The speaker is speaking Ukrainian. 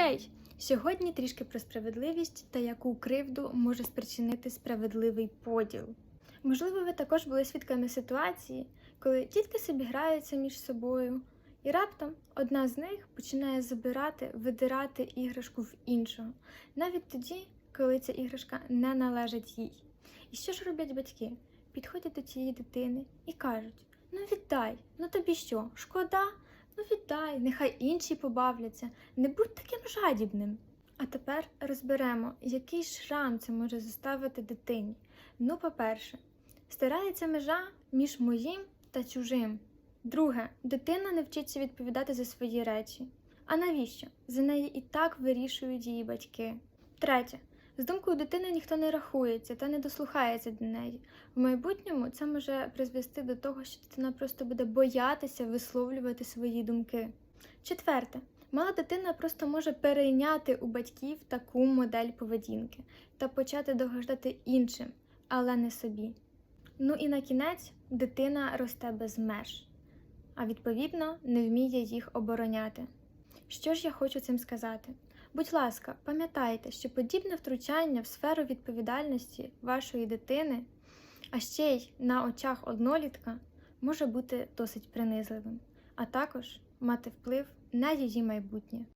Хей! Сьогодні трішки про справедливість та яку кривду може спричинити справедливий поділ. Можливо, ви також були свідками ситуації, коли дітки собі граються між собою, і раптом одна з них починає забирати, видирати іграшку в іншого, навіть тоді, коли ця іграшка не належить їй. І що ж роблять батьки? Підходять до цієї дитини і кажуть: ну віддай, ну тобі що, шкода? Ну віддай, нехай інші побавляться, не будь таким жадібним. А тепер розберемо, який шрам це може заставити дитині. Ну, по-перше, стирається межа між моїм та чужим. Друге, дитина не вчиться відповідати за свої речі. А навіщо? За неї і так вирішують її батьки. Третє. З думкою дитини ніхто не рахується та не дослухається до неї. В майбутньому це може призвести до того, що дитина просто буде боятися висловлювати свої думки. Четверте, мала дитина просто може перейняти у батьків таку модель поведінки та почати догождати іншим, але не собі. Ну і на кінець дитина росте без меж, а відповідно не вміє їх обороняти. Що ж я хочу цим сказати? Будь ласка, пам'ятайте, що подібне втручання в сферу відповідальності вашої дитини, а ще й на очах однолітка, може бути досить принизливим, а також мати вплив на її майбутнє.